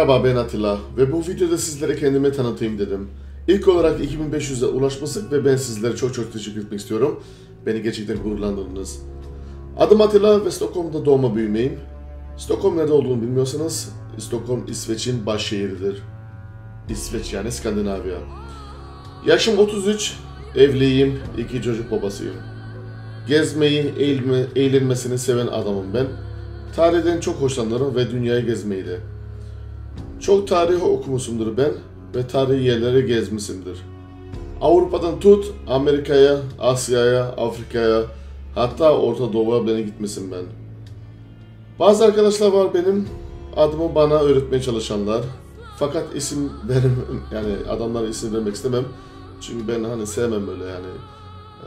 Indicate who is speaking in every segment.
Speaker 1: Merhaba ben Atilla ve bu videoda sizlere kendimi tanıtayım dedim. İlk olarak 2500'e ulaşmıştık ve ben sizlere çok çok teşekkür etmek istiyorum. Beni gerçekten gururlandırdınız. Adım Atilla ve Stockholm'da doğma büyümeyim. Stockholm nerede olduğunu bilmiyorsanız Stockholm İsveç'in baş şehridir. İsveç yani Skandinavya. Yaşım 33, evliyim, iki çocuk babasıyım. Gezmeyi, eğilme, eğlenmesini seven adamım ben. Tarihten çok hoşlanırım ve dünyayı gezmeyi de. Çok tarih okumuşumdur ben ve tarihi yerleri gezmişimdir. Avrupa'dan tut Amerika'ya, Asya'ya, Afrika'ya hatta Orta Doğu'ya beni gitmesin ben. Bazı arkadaşlar var benim adımı bana öğretmeye çalışanlar. Fakat isim benim yani adamlara isim vermek istemem. Çünkü ben hani sevmem böyle yani.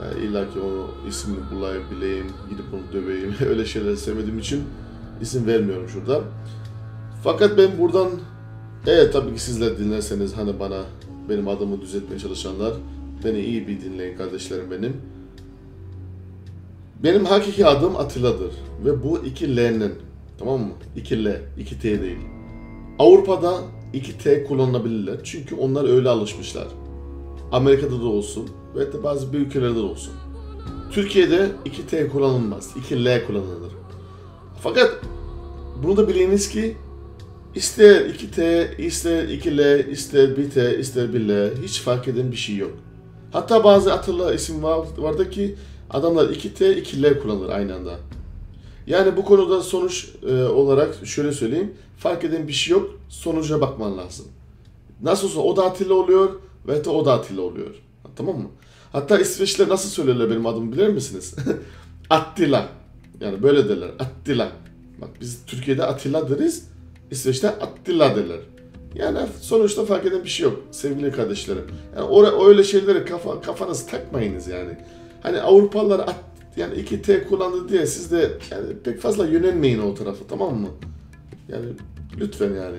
Speaker 1: E, İlla ki onu ismini bulayım, bileyim, gidip onu döveyim. Öyle şeyler sevmediğim için isim vermiyorum şurada. Fakat ben buradan evet tabii ki sizler dinlerseniz hani bana benim adımı düzeltmeye çalışanlar beni iyi bir dinleyin kardeşlerim benim. Benim hakiki adım Atilla'dır ve bu iki L'nin tamam mı? İki L, iki T değil. Avrupa'da iki T kullanılabilirler çünkü onlar öyle alışmışlar. Amerika'da da olsun ve de bazı büyük ülkelerde de olsun. Türkiye'de iki T kullanılmaz, iki L kullanılır. Fakat bunu da biliniz ki ister 2T, ister 2L, ister 1T, ister 1L hiç fark eden bir şey yok. Hatta bazı Atilla isim var, vardı ki adamlar 2T, 2L kullanır aynı anda. Yani bu konuda sonuç e, olarak şöyle söyleyeyim. Fark eden bir şey yok. Sonuca bakman lazım. Nasıl olsa o da Atilla oluyor ve de o da Atilla oluyor. Tamam mı? Hatta İsveçliler nasıl söylerler benim adımı bilir misiniz? Attila. Yani böyle derler. Attila. Bak biz Türkiye'de Atilla deriz. İsveç'te Attila derler. Yani sonuçta fark eden bir şey yok sevgili kardeşlerim. Yani or- öyle şeyleri kafa, kafanız takmayınız yani. Hani Avrupalılar at, yani iki T kullandı diye siz de yani pek fazla yönelmeyin o tarafa tamam mı? Yani lütfen yani.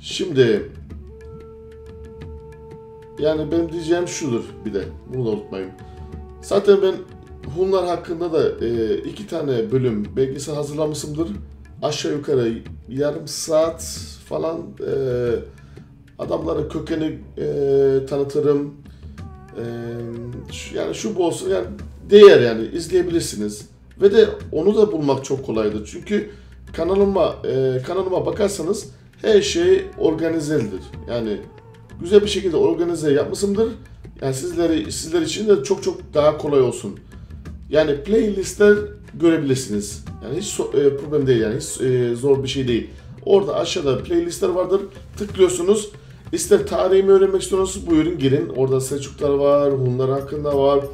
Speaker 1: Şimdi yani benim diyeceğim şudur bir de bunu da unutmayın. Zaten ben Hunlar hakkında da e, iki tane bölüm belgesel hazırlamışımdır. Aşağı yukarı yarım saat falan e, adamların kökeni e, tanıtırım. E, şu- yani şu bu olsun yani değer yani izleyebilirsiniz. Ve de onu da bulmak çok kolaydır. Çünkü kanalıma e, kanalıma bakarsanız her şey organizedir. Yani güzel bir şekilde organize yapmışımdır. Yani sizleri sizler için de çok çok daha kolay olsun. Yani playlistler görebilirsiniz. Yani hiç so- e, problem değil yani hiç e, zor bir şey değil. Orada aşağıda playlistler vardır. Tıklıyorsunuz. İster tarihimi öğrenmek istiyorsanız buyurun girin. Orada Selçuklar var, Hunlar hakkında var.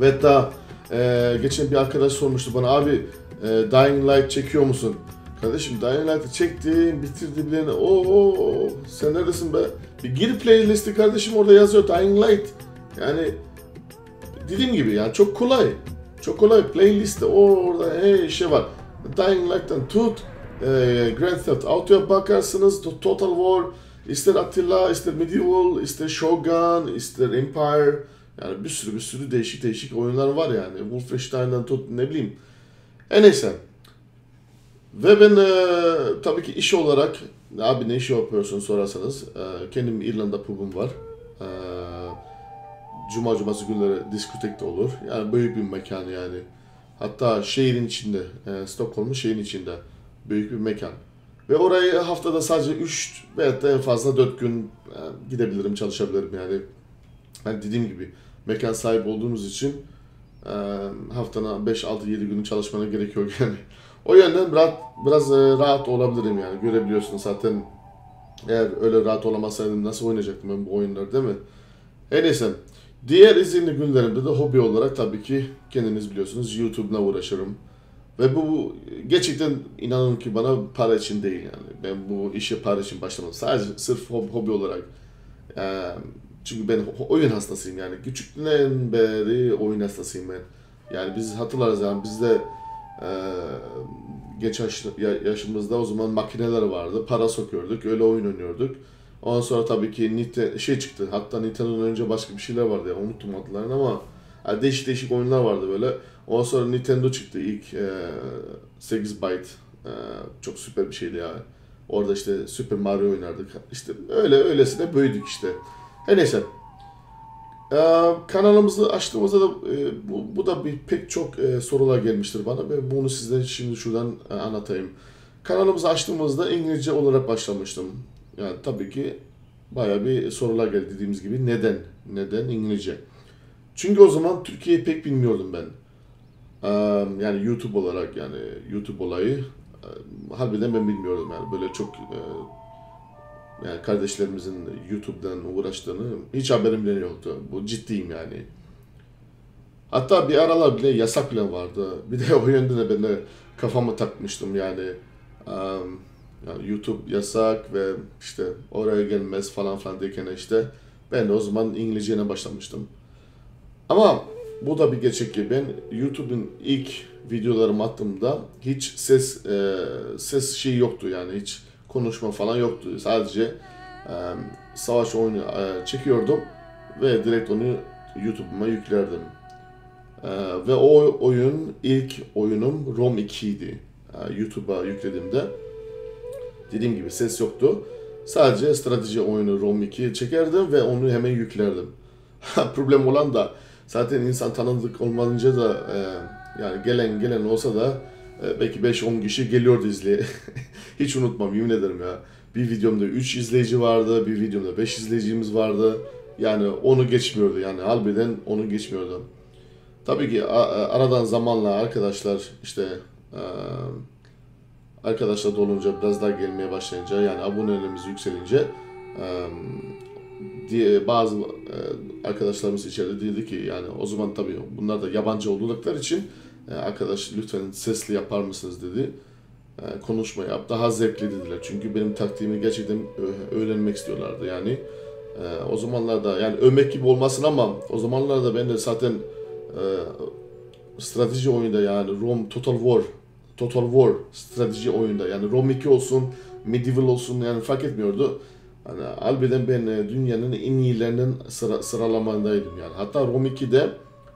Speaker 1: Ve hatta e, geçen bir arkadaş sormuştu bana abi e, Dying Light çekiyor musun? Kardeşim Dying Light'ı çektim, bitirdi bilene. Oo, sen neredesin be? Bir gir playlisti kardeşim orada yazıyor Dying Light. Yani dediğim gibi yani çok kolay. Çok kolay. Playlist'te orada her şey var. Dying Light'tan tut, e, Grand Theft Auto'ya bakarsınız, to- Total War, ister Attila, ister Medieval, ister Shogun, ister Empire. Yani bir sürü bir sürü değişik değişik oyunlar var yani. Wolfenstein'dan tut ne bileyim. E neyse. Ve ben e, tabii ki iş olarak abi ne iş yapıyorsun sorarsanız e, kendim İrlanda pubum var. E, Cuma cuması günleri diskotekte olur. Yani büyük bir mekan yani. Hatta şehrin içinde, e, Stockholm'un şehrin içinde büyük bir mekan. Ve orayı haftada sadece 3 veya da en fazla 4 gün e, gidebilirim, çalışabilirim yani. Hani dediğim gibi mekan sahibi olduğumuz için e, haftanın 5, 6, 7 günü çalışmana gerek yok yani. O yönden rahat, biraz e, rahat olabilirim yani. Görebiliyorsunuz zaten eğer öyle rahat olamasaydım nasıl oynayacaktım ben bu oyunları değil mi? Her neyse. Diğer izinli günlerimde de hobi olarak tabii ki kendiniz biliyorsunuz YouTube'la uğraşırım. Ve bu gerçekten inanın ki bana para için değil yani. Ben bu işe para için başlamadım. Sadece sırf hobi, olarak. Ee, çünkü ben oyun hastasıyım yani. Küçüklüğünden beri oyun hastasıyım ben. Yani biz hatırlarız yani bizde e, geç yaş- ya- yaşımızda o zaman makineler vardı. Para sokuyorduk, öyle oyun oynuyorduk. Ondan sonra tabii ki Nite şey çıktı. Hatta Nintendo'dan önce başka bir şeyler vardı ya. Unuttum adlarını ama yani değişik değişik oyunlar vardı böyle. Ondan sonra Nintendo çıktı ilk e, 8 byte. E, çok süper bir şeydi ya. Orada işte Super Mario oynardık. İşte öyle öylesine büyüdük işte. Her neyse. Ee, kanalımızı açtığımızda da e, bu, bu da bir pek çok e, sorular gelmiştir bana ve bunu size şimdi şuradan e, anlatayım. Kanalımızı açtığımızda İngilizce olarak başlamıştım. Yani tabii ki bayağı bir sorular geldi dediğimiz gibi. Neden? Neden İngilizce? Çünkü o zaman Türkiye'yi pek bilmiyordum ben. Yani YouTube olarak yani YouTube olayı harbiden ben bilmiyordum yani böyle çok yani kardeşlerimizin YouTube'dan uğraştığını hiç haberim bile yoktu. Bu ciddiyim yani. Hatta bir aralar bile yasak bile vardı. Bir de o yönde de ben de kafamı takmıştım yani. Um, yani YouTube yasak ve işte oraya gelmez falan filan derken işte ben de o zaman İngilizce'ye başlamıştım. Ama bu da bir gerçek ki ben YouTube'un ilk videolarımı attığımda hiç ses e, ses şey yoktu yani hiç konuşma falan yoktu. Sadece e, savaş oyunu e, çekiyordum ve direkt onu YouTube'uma yüklerdim. E, ve o oyun ilk oyunum ROM 2 idi. E, YouTube'a yüklediğimde dediğim gibi ses yoktu. Sadece strateji oyunu ROM 2 çekerdim ve onu hemen yüklerdim. Problem olan da zaten insan tanıdık olmayınca da e, yani gelen gelen olsa da e, belki 5-10 kişi geliyordu izleye. Hiç unutmam yemin ederim ya. Bir videomda 3 izleyici vardı, bir videomda 5 izleyicimiz vardı. Yani onu geçmiyordu yani harbiden onu geçmiyordu. Tabii ki aradan zamanla arkadaşlar işte e, arkadaşlar dolunca biraz daha gelmeye başlayınca yani abonelerimiz yükselince diye bazı arkadaşlarımız içeride dedi ki yani o zaman tabii bunlar da yabancı oldukları için arkadaş lütfen sesli yapar mısınız dedi. Konuşma yap. Daha zevkli dediler. Çünkü benim taktiğimi gerçekten öğrenmek istiyorlardı. Yani o zamanlarda yani övmek gibi olmasın ama o zamanlarda ben de zaten strateji oyunda yani Rome Total War Total War strateji oyunda yani Rome 2 olsun Medieval olsun yani fark etmiyordu. Hani harbiden ben dünyanın en iyilerinin sıra, sıralamadaydım yani. Hatta Rome 2'de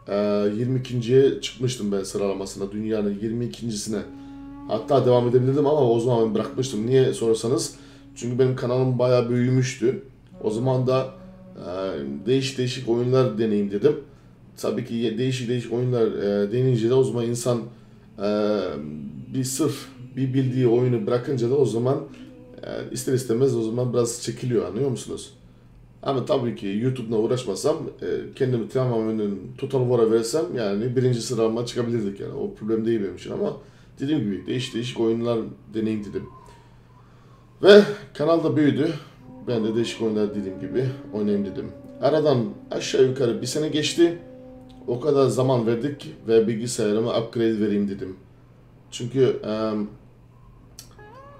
Speaker 1: e, 22.ye çıkmıştım ben sıralamasında dünyanın 22.sine. Hatta devam edebilirdim ama o zaman ben bırakmıştım. Niye sorarsanız çünkü benim kanalım bayağı büyümüştü. O zaman da e, değişik değişik oyunlar deneyim dedim. Tabii ki değişik değişik oyunlar e, deneyince de o zaman insan e, bir sırf bir bildiği oyunu bırakınca da o zaman yani ister istemez o zaman biraz çekiliyor anlıyor musunuz? Ama tabii ki YouTube'la uğraşmasam e, kendimi tamamen Total War'a versem yani birinci sıralama çıkabilirdik yani. O problem değil benim için ama dediğim gibi değişik değişik oyunlar deneyim dedim. Ve kanalda büyüdü. Ben de değişik oyunlar dediğim gibi oynayayım dedim. Aradan aşağı yukarı bir sene geçti. O kadar zaman verdik ve bilgisayarımı upgrade vereyim dedim. Çünkü um,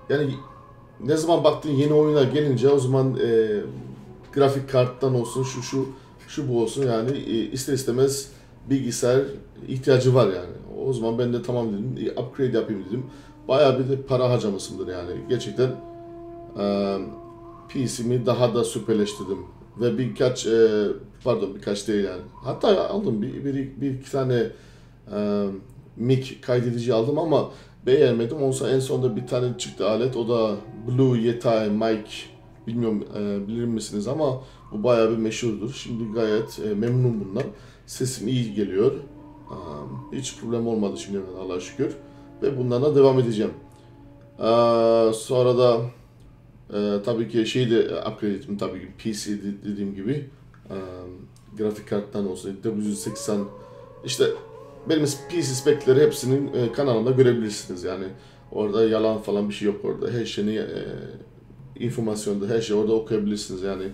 Speaker 1: yani ne zaman baktın yeni oyunlar gelince o zaman e, grafik karttan olsun şu şu şu bu olsun yani e, ister istemez bilgisayar ihtiyacı var yani. O zaman ben de tamam dedim e, upgrade yapayım dedim. Bayağı bir de para harcamışımdır yani. Gerçekten e, PC'mi daha da süperleştirdim. Ve birkaç e, pardon birkaç değil yani. Hatta aldım bir, bir, bir iki tane e, mic kaydedici aldım ama beğenmedim. Olsa en sonunda bir tane çıktı alet. O da Blue Yeti Mic. Bilmiyorum e, bilir misiniz ama bu bayağı bir meşhurdur. Şimdi gayet e, memnunum bundan. Sesim iyi geliyor. E, hiç problem olmadı şimdi Allah'a şükür. Ve bundan da devam edeceğim. E, sonra da e, tabii ki şeyi de upgrade ettim tabii ki PC dediğim gibi. E, grafik karttan olsun 980 işte benim PC spekleri hepsinin e, kanalında görebilirsiniz yani. Orada yalan falan bir şey yok orada. Her şeyini e, informasyonda her şey orada okuyabilirsiniz yani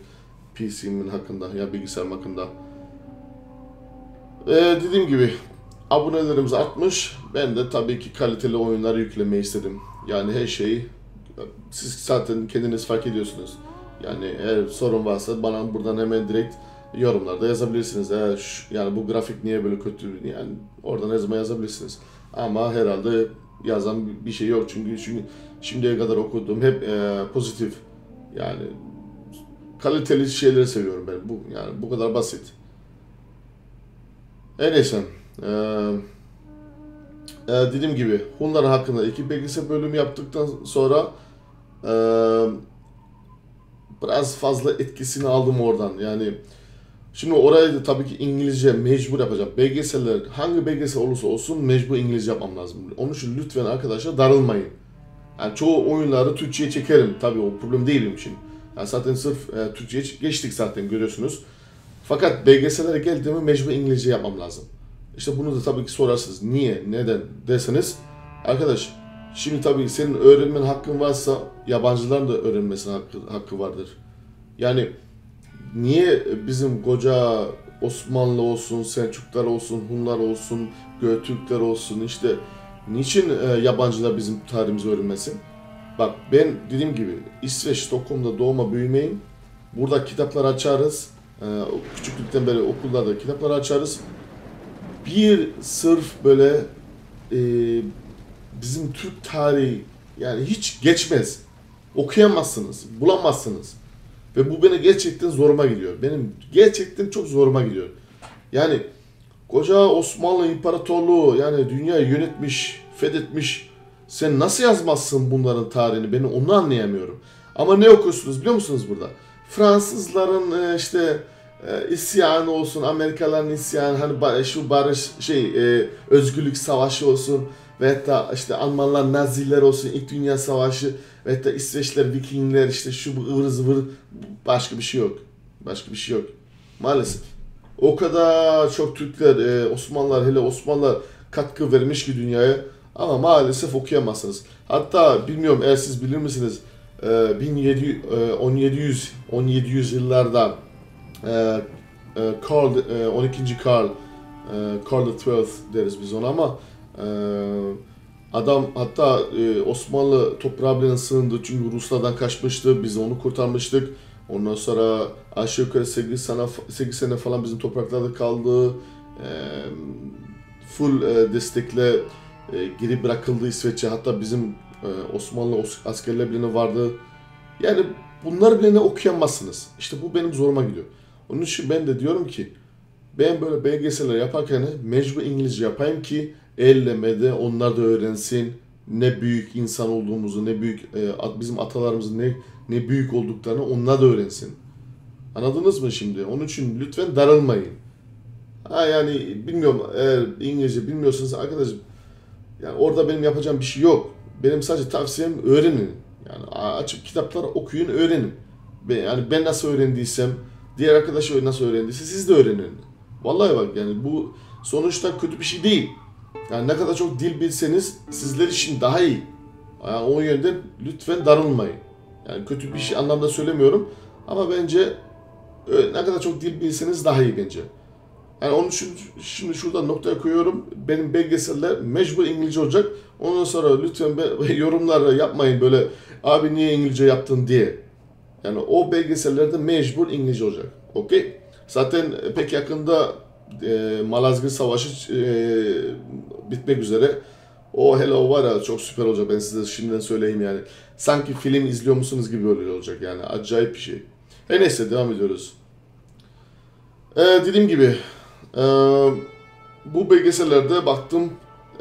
Speaker 1: PC'min hakkında ya bilgisayarım hakkında. E, dediğim gibi abonelerimiz artmış. Ben de tabii ki kaliteli oyunlar yüklemeyi istedim. Yani her şeyi siz zaten kendiniz fark ediyorsunuz. Yani eğer sorun varsa bana buradan hemen direkt yorumlarda yazabilirsiniz. Eğer şu, yani bu grafik niye böyle kötü yani oradan zaman yazabilirsiniz. Ama herhalde yazan bir şey yok çünkü çünkü şimdiye kadar okuduğum hep e, pozitif. Yani kaliteli şeyleri seviyorum ben. Bu yani bu kadar basit. En neyse. E, e, dediğim gibi Hunlar hakkında iki bilgisayar bölümü yaptıktan sonra e, biraz fazla etkisini aldım oradan. Yani şimdi oraya da tabii ki İngilizce mecbur yapacağım. Belgeseller hangi belgesel olursa olsun mecbur İngilizce yapmam lazım. Onun için lütfen arkadaşlar darılmayın. Yani çoğu oyunları Türkçe'ye çekerim. Tabii o problem değil benim için. Yani zaten sırf e, Türkçe'ye geçtik zaten görüyorsunuz. Fakat belgesellere geldiğimde mecbur İngilizce yapmam lazım. İşte bunu da tabii ki sorarsınız. Niye, neden derseniz. Arkadaş şimdi tabii senin öğrenmen hakkın varsa yabancıların da öğrenmesine hakkı, hakkı vardır. Yani niye bizim koca Osmanlı olsun, Selçuklar olsun, Hunlar olsun, Göktürkler olsun işte niçin e, yabancılar bizim tarihimizi öğrenmesin? Bak ben dediğim gibi İsveç, Stockholm'da doğma büyümeyim. Burada kitaplar açarız. Ee, küçüklükten beri okullarda kitaplar açarız. Bir sırf böyle e, bizim Türk tarihi yani hiç geçmez. Okuyamazsınız, bulamazsınız. Ve bu beni gerçekten zoruma gidiyor. Benim gerçekten çok zoruma gidiyor. Yani koca Osmanlı İmparatorluğu yani dünyayı yönetmiş, fethetmiş. Sen nasıl yazmazsın bunların tarihini? Ben onu anlayamıyorum. Ama ne okuyorsunuz biliyor musunuz burada? Fransızların e, işte e, isyanı olsun, Amerikalıların isyanı, hani şu barış şey e, özgürlük savaşı olsun ve hatta işte Almanlar Naziler olsun, İlk Dünya Savaşı ve hatta İsveçler, Vikingler işte şu bu ıvır zıvır başka bir şey yok. Başka bir şey yok. Maalesef. O kadar çok Türkler, e, Osmanlılar hele Osmanlılar katkı vermiş ki dünyaya ama maalesef okuyamazsınız. Hatta bilmiyorum eğer siz bilir misiniz e, 1700 e, 1700 1700 yıllarda e, e, Karl e, 12. Karl e, Karl 12 deriz biz ona ama e, adam hatta e, Osmanlı toprağı bile sığındı çünkü Ruslardan kaçmıştı biz onu kurtarmıştık. Ondan sonra aşağı yukarı 8 sene, 8 sene falan bizim topraklarda kaldı. E, full e, destekle e, geri bırakıldı İsveç'e. Hatta bizim e, Osmanlı os- askerler bile vardı. Yani bunlar bile okuyamazsınız. İşte bu benim zoruma gidiyor. Onun için ben de diyorum ki ben böyle belgeseller yaparken mecbur İngilizce yapayım ki ellemede onlar da öğrensin ne büyük insan olduğumuzu, ne büyük e, bizim atalarımızın ne ne büyük olduklarını onlar da öğrensin. Anladınız mı şimdi? Onun için lütfen darılmayın. Ha yani bilmiyorum eğer İngilizce bilmiyorsanız arkadaşım yani orada benim yapacağım bir şey yok. Benim sadece tavsiyem öğrenin. Yani açıp kitapları okuyun, öğrenin. Yani ben nasıl öğrendiysem, diğer arkadaş nasıl öğrendiyse siz de öğrenin. Vallahi bak yani bu sonuçta kötü bir şey değil. Yani ne kadar çok dil bilseniz sizler için daha iyi. Yani o yönden lütfen darılmayın. Yani kötü bir şey anlamda söylemiyorum. Ama bence e, ne kadar çok dil bilseniz daha iyi bence. Yani onun için şimdi şurada noktaya koyuyorum. Benim belgeseller mecbur İngilizce olacak. Ondan sonra lütfen yorumlar yapmayın böyle abi niye İngilizce yaptın diye. Yani o belgesellerde mecbur İngilizce olacak. Okey? Zaten pek yakında e, Malazgirt Savaşı e, bitmek üzere. O hello var ya çok süper olacak ben size şimdiden söyleyeyim yani. Sanki film izliyor musunuz gibi öyle olacak yani acayip bir şey. E neyse devam ediyoruz. Ee, dediğim gibi e, bu belgesellerde baktım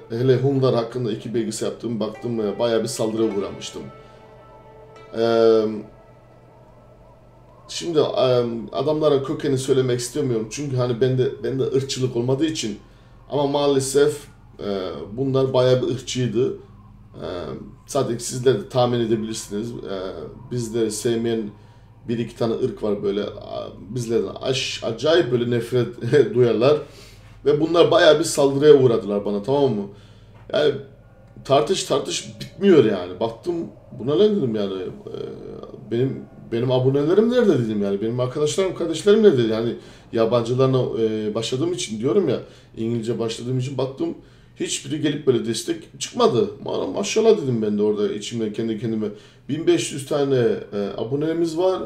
Speaker 1: hele Hunlar hakkında iki belgesel yaptım baktım e, bayağı bir saldırıya uğramıştım. Ee, şimdi adamlara kökeni söylemek istemiyorum çünkü hani bende bende ırkçılık olmadığı için ama maalesef bunlar bayağı bir ırkçıydı. E, zaten sizler de tahmin edebilirsiniz. Bizleri sevmeyen bir iki tane ırk var böyle bizlerden aş, acayip böyle nefret duyarlar. Ve bunlar bayağı bir saldırıya uğradılar bana tamam mı? Yani tartış tartış bitmiyor yani. Baktım buna ne dedim yani. benim benim abonelerim nerede dedim yani. Benim arkadaşlarım, kardeşlerim nerede yani. Yabancılarla e, başladığım için diyorum ya. İngilizce başladığım için baktım hiçbiri gelip böyle destek çıkmadı. Ma- Maşallah dedim ben de orada içimden kendi kendime. 1500 tane e, abonelerimiz var.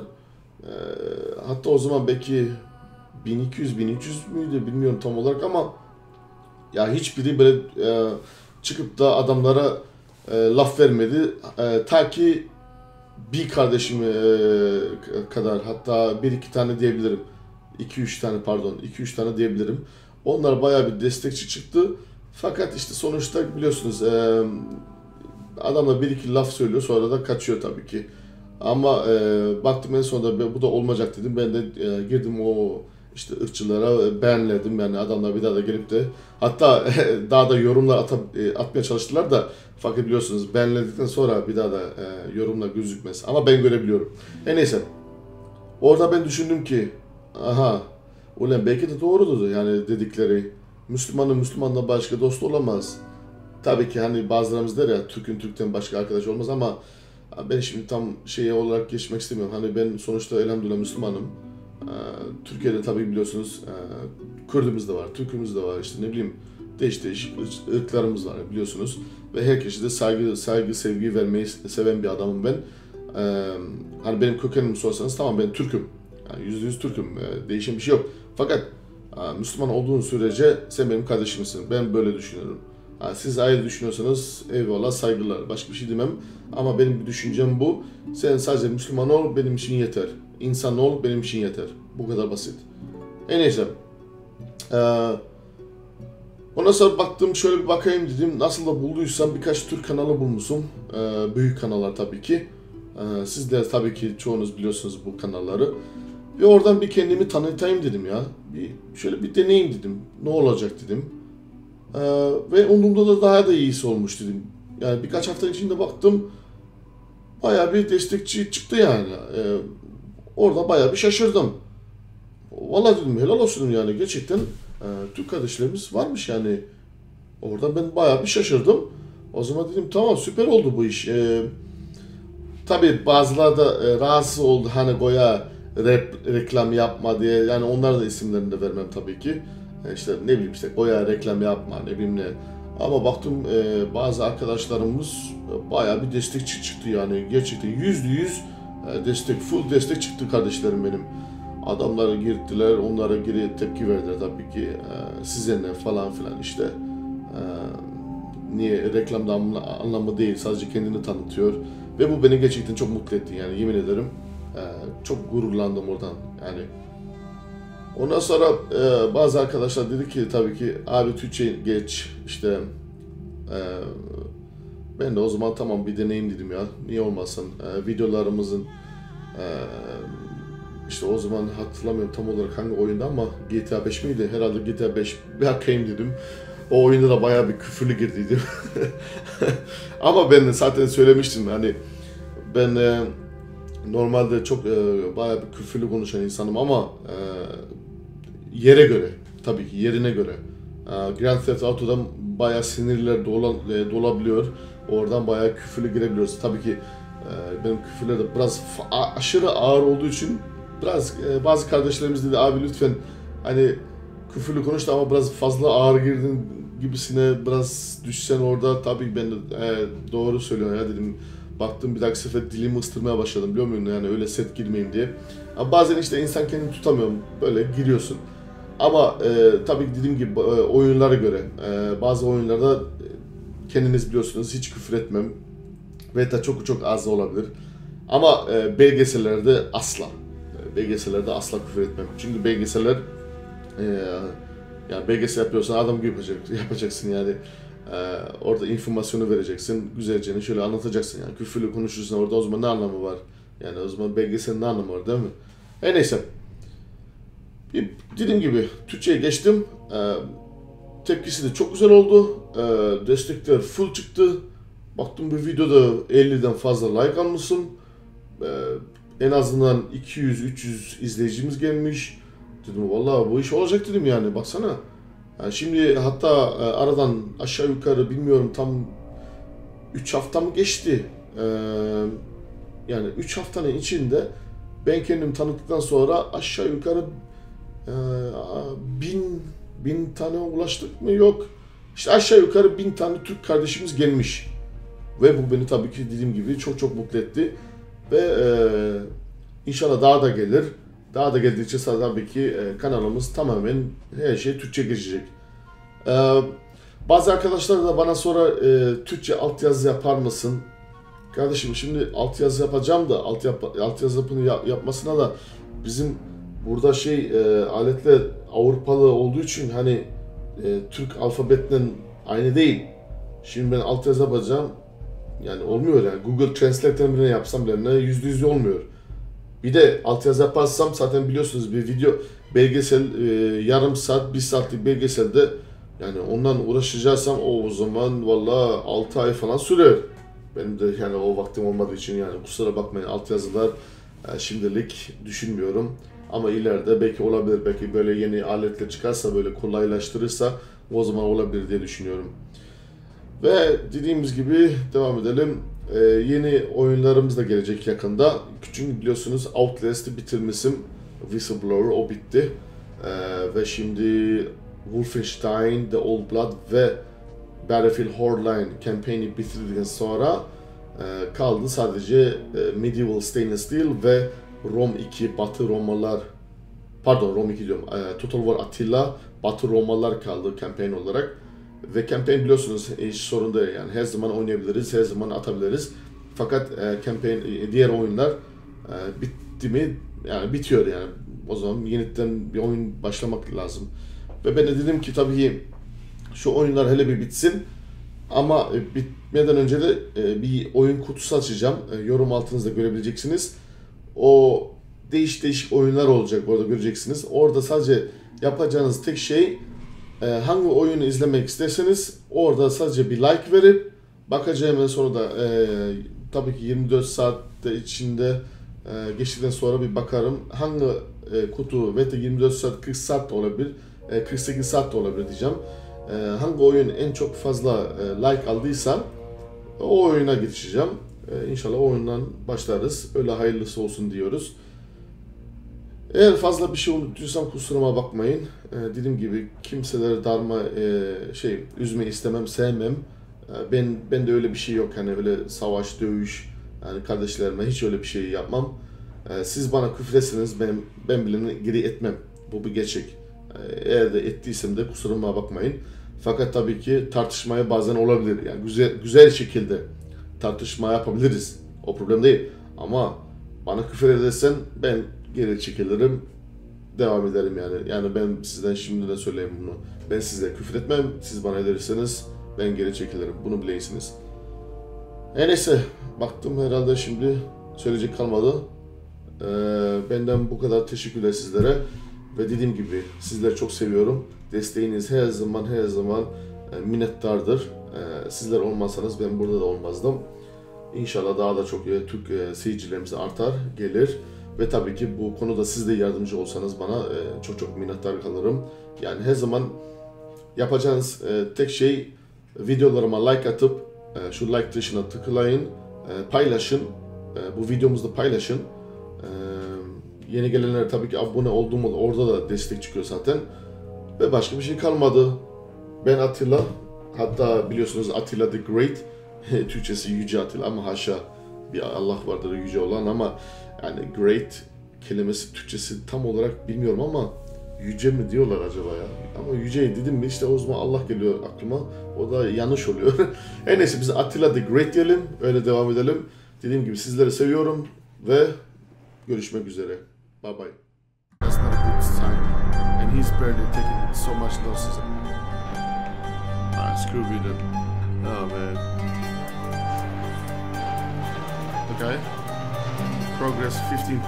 Speaker 1: E, hatta o zaman belki 1200 1300 müydü bilmiyorum tam olarak ama ya hiçbiri böyle e, çıkıp da adamlara e, laf vermedi. E, ta ki bir kardeşim e, kadar hatta bir iki tane diyebilirim. 2-3 tane pardon 2-3 tane diyebilirim. Onlar bayağı bir destekçi çıktı. Fakat işte sonuçta biliyorsunuz e, adamla bir iki laf söylüyor sonra da kaçıyor tabii ki. Ama e, baktım en sonunda bu da olmayacak dedim. Ben de e, girdim o işte ırkçılara e, beğenledim yani adamlar bir daha da gelip de hatta daha da yorumlar ata- e, atmaya çalıştılar da fakat biliyorsunuz beğenledikten sonra bir daha da e, yorumla gözükmez. Ama ben görebiliyorum. E neyse. Orada ben düşündüm ki aha ulan belki de doğrudur yani dedikleri. Müslümanın Müslümanla başka dost olamaz. Tabii ki hani bazılarımız der ya Türk'ün Türk'ten başka arkadaş olmaz ama ben şimdi tam şey olarak geçmek istemiyorum. Hani ben sonuçta elhamdülillah Müslümanım. Ee, Türkiye'de tabii biliyorsunuz e, Kürdümüz de var, Türk'ümüz de var işte ne bileyim değiş değişik ırk- ırklarımız var biliyorsunuz. Ve herkese de saygı, saygı, sevgi vermeyi seven bir adamım ben. Ee, hani benim kökenimi sorsanız tamam ben Türk'üm. Yani yüzde yüz Türk'üm. Ee, değişen bir şey yok. Fakat e, Müslüman olduğun sürece sen benim kardeşimsin. Ben böyle düşünüyorum. Siz ayrı düşünüyorsanız eyvallah saygılar. Başka bir şey demem. Ama benim bir düşüncem bu. Sen sadece Müslüman ol benim için yeter. İnsan ol benim için yeter. Bu kadar basit. E neyse. Ee, ondan sonra baktım şöyle bir bakayım dedim. Nasıl da bulduysam birkaç Türk kanalı bulmuşum. Ee, büyük kanallar tabii ki. Ee, siz de tabii ki çoğunuz biliyorsunuz bu kanalları. Bir oradan bir kendimi tanıtayım dedim ya. Bir şöyle bir deneyim dedim. Ne olacak dedim. Ee, ve umduğumda da daha da iyisi olmuş dedim. Yani birkaç hafta içinde baktım bayağı bir destekçi çıktı yani. Ee, orada bayağı bir şaşırdım. Vallahi dedim helal olsun yani gerçekten e, Türk kardeşlerimiz varmış yani. Orada ben bayağı bir şaşırdım. O zaman dedim tamam süper oldu bu iş. Ee, tabii bazıları da e, rahatsız oldu hani Goya rap, reklam yapma diye. Yani onlara da isimlerini de vermem tabii ki. E, işte ne bileyim işte Goya reklam yapma ne bileyim ne. Ama baktım e, bazı arkadaşlarımız e, bayağı bir destekçi çıktı yani. Gerçekten yüzde yüz e, destek, full destek çıktı kardeşlerim benim. Adamlara girdiler, onlara geri tepki verdiler tabii ki. E, size ne falan filan işte. E, niye reklamda anla- anlamı değil, sadece kendini tanıtıyor. Ve bu beni gerçekten çok mutlu etti yani yemin ederim. Çok gururlandım oradan yani. Ondan sonra e, bazı arkadaşlar dedi ki tabii ki abi Türkçe geç işte e, ben de o zaman tamam bir deneyim dedim ya. Niye olmasın? E, videolarımızın e, işte o zaman hatırlamıyorum tam olarak hangi oyunda ama GTA 5 miydi? Herhalde GTA 5 bir bakayım dedim. O oyunda da bayağı bir küfürlü girdiydim ama ben de zaten söylemiştim hani ben e, normalde çok e, bayağı bir küfürlü konuşan insanım ama e, yere göre tabii ki yerine göre. E, Grand Theft Auto'dan bayağı sinirler dola, e, dolabiliyor. Oradan bayağı küfürlü girebiliyoruz. Tabii ki e, benim küfürler de biraz aşırı ağır olduğu için biraz e, bazı kardeşlerimiz dedi abi lütfen hani küfürlü konuş da ama biraz fazla ağır girdin gibisine biraz düşsen orada tabii ben e, doğru söylüyorsun ya dedim. Baktım bir dahaki sefer dilimi ıstırmaya başladım biliyor musun yani öyle set girmeyeyim diye. Ama bazen işte insan kendini tutamıyor böyle giriyorsun. Ama e, tabii dediğim gibi e, oyunlara göre e, bazı oyunlarda kendiniz biliyorsunuz hiç küfür etmem. Ve de çok çok az da olabilir. Ama e, belgesellerde asla. E, belgesellerde asla küfür etmem. Çünkü belgeseller e, yani belgesel yapıyorsan adam gibi yapacak, yapacaksın yani. E, orada informasyonu vereceksin. Güzelce şöyle anlatacaksın yani. Küfürlü konuşursan orada o zaman ne anlamı var? Yani o zaman belgeselin ne anlamı var değil mi? E neyse. Dediğim gibi Türkçe'ye geçtim. Ee, tepkisi de çok güzel oldu. Ee, destekler full çıktı. Baktım bu videoda 50'den fazla like almışım. Ee, en azından 200-300 izleyicimiz gelmiş. Dedim vallahi bu iş olacak dedim yani baksana. Yani şimdi hatta e, aradan aşağı yukarı bilmiyorum tam 3 hafta mı geçti. Ee, yani 3 haftanın içinde ben kendimi tanıttıktan sonra aşağı yukarı ee, bin, bin tane ulaştık mı? Yok. İşte aşağı yukarı bin tane Türk kardeşimiz gelmiş. Ve bu beni tabii ki dediğim gibi çok çok mutlu etti. Ve e, inşallah daha da gelir. Daha da geldikçe tabii ki e, kanalımız tamamen her şey Türkçe geçecek. E, bazı arkadaşlar da bana sonra e, Türkçe altyazı yapar mısın? Kardeşim şimdi altyazı yapacağım da alt yap, altyazı yap- yapmasına da bizim burada şey e, aletler Avrupalı olduğu için hani e, Türk alfabetle aynı değil. Şimdi ben altyazı yapacağım. yani olmuyor yani. Google Translate'den bile yapsam bile yüzde yüz olmuyor. Bir de altyazı yaparsam zaten biliyorsunuz bir video belgesel e, yarım saat, bir saatlik belgeselde yani ondan uğraşacaksam o, o zaman valla 6 ay falan sürer. Benim de yani o vaktim olmadığı için yani kusura bakmayın altyazılar e, şimdilik düşünmüyorum. Ama ileride belki olabilir, belki böyle yeni aletler çıkarsa böyle kolaylaştırırsa o zaman olabilir diye düşünüyorum. Ve dediğimiz gibi devam edelim. Ee, yeni oyunlarımız da gelecek yakında. Çünkü biliyorsunuz Outlast'ı bitirmişim. Whistleblower o bitti. Ee, ve şimdi Wolfenstein, The Old Blood ve Battlefield Hardline kampanyayı bitirdikten sonra e, kaldı sadece e, Medieval Stainless Steel ve Rom 2 Batı Romalar pardon Rom 2 diyorum. E, Total War Attila Batı Romalar kaldı kampanya olarak. Ve kampanya biliyorsunuz hiç sorun değil yani. Her zaman oynayabiliriz her zaman atabiliriz. Fakat e, kampanya e, diğer oyunlar e, bitti mi? Yani bitiyor yani. O zaman yeniden bir oyun başlamak lazım. Ve ben de dedim ki tabii şu oyunlar hele bir bitsin. Ama e, bitmeden önce de e, bir oyun kutusu açacağım. E, yorum altınızda görebileceksiniz. O değiş değişik oyunlar olacak orada göreceksiniz. Orada sadece yapacağınız tek şey hangi oyunu izlemek isterseniz orada sadece bir like verip bakacağım en sonra da tabii ki 24 saatte içinde geçtikten sonra bir bakarım hangi kutu ve de 24 saat 40 saat de olabilir 48 saat de olabilir diyeceğim e, hangi oyun en çok fazla e, like aldıysa o oyuna geçeceğim. E, inşallah o oyundan başlarız. Öyle hayırlısı olsun diyoruz. Eğer fazla bir şey unuttuysam kusuruma bakmayın. E, dediğim gibi kimseleri darma e, şey üzme istemem, sevmem. E, ben ben de öyle bir şey yok hani öyle savaş, dövüş yani kardeşlerime hiç öyle bir şey yapmam. E, siz bana küfresiniz ben ben bile geri etmem. Bu bir gerçek. Eğer de ettiysem de kusuruma bakmayın. Fakat tabii ki tartışmaya bazen olabilir. Yani güzel güzel şekilde tartışma yapabiliriz. O problem değil. Ama bana küfür edersen ben geri çekilirim. Devam ederim yani. Yani ben sizden şimdi de söyleyeyim bunu. Ben size küfür etmem. Siz bana ederseniz ben geri çekilirim. Bunu bileyiniz. E neyse. Baktım herhalde şimdi söyleyecek kalmadı. Ee, benden bu kadar teşekkürler sizlere. Ve dediğim gibi sizleri çok seviyorum. Desteğiniz her zaman her zaman e, minnettardır. E, sizler olmasanız ben burada da olmazdım. İnşallah daha da çok e, Türk seyircilerimiz artar, gelir. Ve tabii ki bu konuda siz de yardımcı olsanız bana çok çok minnettar kalırım. Yani her zaman yapacağınız tek şey videolarıma like atıp şu like tuşuna tıklayın, paylaşın. Bu videomuzu paylaşın. Yeni gelenler tabii ki abone olduğum orada da destek çıkıyor zaten. Ve başka bir şey kalmadı. Ben Atilla. Hatta biliyorsunuz Atilla the Great. Türkçesi Yüce Atilla ama haşa bir Allah vardır yüce olan ama yani great kelimesi Türkçesi tam olarak bilmiyorum ama yüce mi diyorlar acaba ya? Ama yüce dedim mi işte o zaman Allah geliyor aklıma. O da yanlış oluyor. en neyse biz Attila the Great diyelim. Öyle devam edelim. Dediğim gibi sizleri seviyorum ve görüşmek üzere. Bye bye. That's not a good sign. And he's barely taking so much losses. Screw Vida. Oh man. Okay. Progress 15%.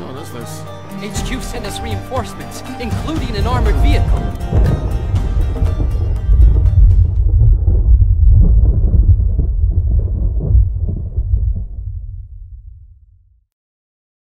Speaker 1: Oh, that's nice.
Speaker 2: HQ sent us reinforcements, including an armored vehicle.